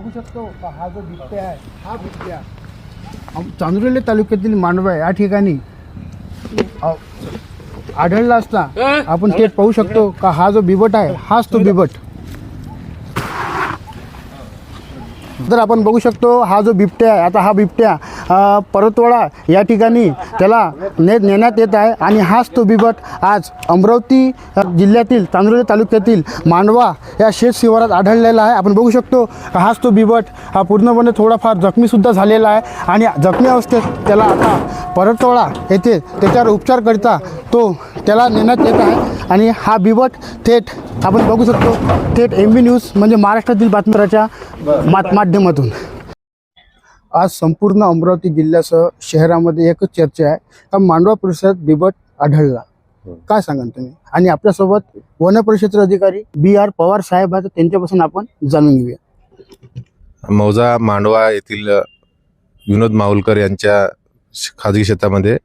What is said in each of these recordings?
बघू शकतो का हा जो बिबट्या आहे हा बिबट्या चांदुर्ली तालुक्यातील मांडवा या ठिकाणी अ, आढळला असता आपण थेट पाहू शकतो का हा जो बिबट आहे हाच तो बिबट. तर आपण बघू शकतो हा जो बिबट्या आहे आता हा बिबट्या परतवाडा या ठिकाणी त्याला ने नेण्यात येत आहे. आणि हाच तो बिबट आज अमरावती जिल्ह्यातील तांदुर्ली तालुक्यातील मांडवा या शेत शिवारात आढळलेला आहे. आपण बघू शकतो हाच तो बिबट हा पूर्णपणे थोडाफार जखमीसुद्धा झालेला आहे. आणि जखमी अवस्थेत त्याला आता परतवाडा येथे त्याच्यावर उपचार करता तो त्याला नेण्यात येत आहे. आणि हा बिबट थेट आपण बघू शकतो थेट एम बी न्यूज म्हणजे महाराष्ट्रातील बातम्याच्या मात माध्यमातून. आज संपूर्ण अमरावती जिल्ह्यासह शहरामध्ये एकच चर्चा आहे. का मांडवा परिसरात बिबट आढळला. काय सांगाल तुम्ही? आणि आपल्यासोबत वन परिषदेचे अधिकारी बी आर पवार साहेब आहेत त्यांच्यापासून आपण जाणून घेऊया. मौजा मांडवा येथील विनोद माहुलकर यांच्या खाजगी शेतामध्ये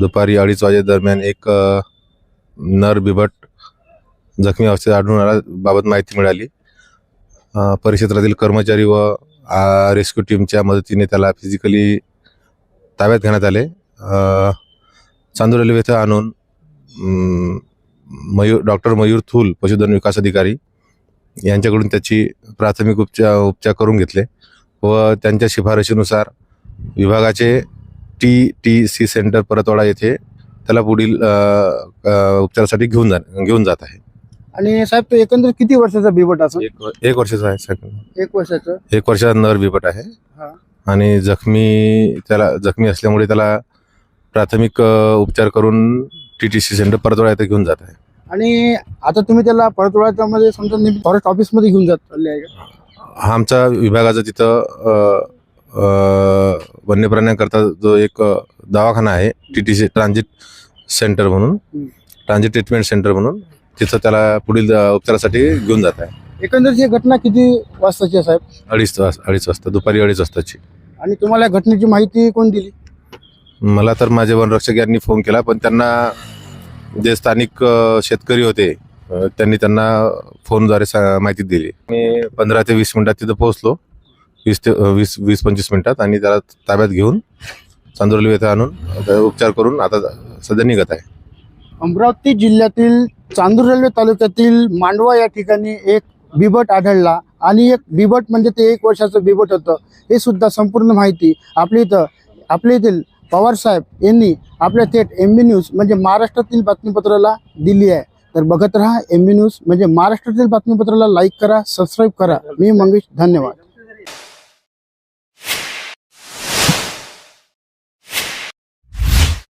दुपारी अडीच वाजे दरम्यान एक नर बिबट जखमी अवस्थेत आढळून आला बाबत माहिती मिळाली. परिक्षेत्रातील कर्मचारी व रेस्क्यू टीमच्या मदतीने त्याला फिजिकली ताब्यात घेण्यात आले. चांदूर रेल्वे इथं आणून मयूर डॉक्टर मयूर थूल पशुधन विकास अधिकारी यांच्याकडून त्याची प्राथमिक उपचार उपचार करून घेतले व त्यांच्या शिफारशीनुसार विभागाचे T T C centre Paratwada येथे त्याला पुढील उपचारासाठी घेऊन जा घेऊन जात आहे. आणि साहेब तो एकंदर किती वर्षाचा बिबट असं एक एक वर्षाचा आहे second. एक वर्षाचं एक वर्षाचा नर बिबट आहे हा. आणि जखमी त्याला जखमी असल्यामुळे त्याला प्राथमिक अ, उपचार करून T T C centre Paratwada येथे घेऊन जात आहे आणि आता तुम्ही त्याला परतवाड्याच्या मध्ये समजा फॉरेस्ट ऑफिसमध्ये घेऊन जात चालले आहे का? हा आमचा विभागाचा तिथं अ, अ, वन्य प्राण्यांकरता जो एक अ, दवाखाना आहे T T C transit centre म्हणून हम्म. ट्रान्झिट ट्रीटमेंट सेंटर म्हणून तिथं त्याला पुढील उपचारासाठी घेऊन जात आहे. एकंदर ही घटना किती वाजताची आहे साहेब? अडीच वाज अडीच वाजता दुपारी अडीच वाजताची. आणि तुम्हाला या घटनेची माहिती कोण दिली? मला तर माझे वनरक्षक यांनी फोन केला पण त्यांना जे स्थानिक अ, शेतकरी होते अ, त्यांनी त्यांना फोनद्वारे सा- माहिती दिली. मी पंधरा ते वीस मिनिटात तिथं पोहोचलो. वीस ते अ, वीस वीस पंचवीस मिनिटात आणि त्याला ताब्यात घेऊन चांदोरली येथे आणून त्याचा उपचार करून आता सध्या निघत आहे. अमरावती जिल्ह्यातील चांदूर रेल्वे तालुक्यातील मांडवा या ठिकाणी एक बिबट आढळला आणि एक बिबट म्हणजे ते एक वर्षाचं बिबट होतं. हे सुद्धा संपूर्ण माहिती आपल्या इथं आपल्या येथील पवार साहेब यांनी आपल्या थेट एम बी न्यूज म्हणजे महाराष्ट्रातील बातमीपत्राला दिली आहे. तर बघत राहा एम बी न्यूज म्हणजे महाराष्ट्रातील बातमीपत्राला लाईक करा सबस्क्राईब करा. मी मंगेश धन्यवाद.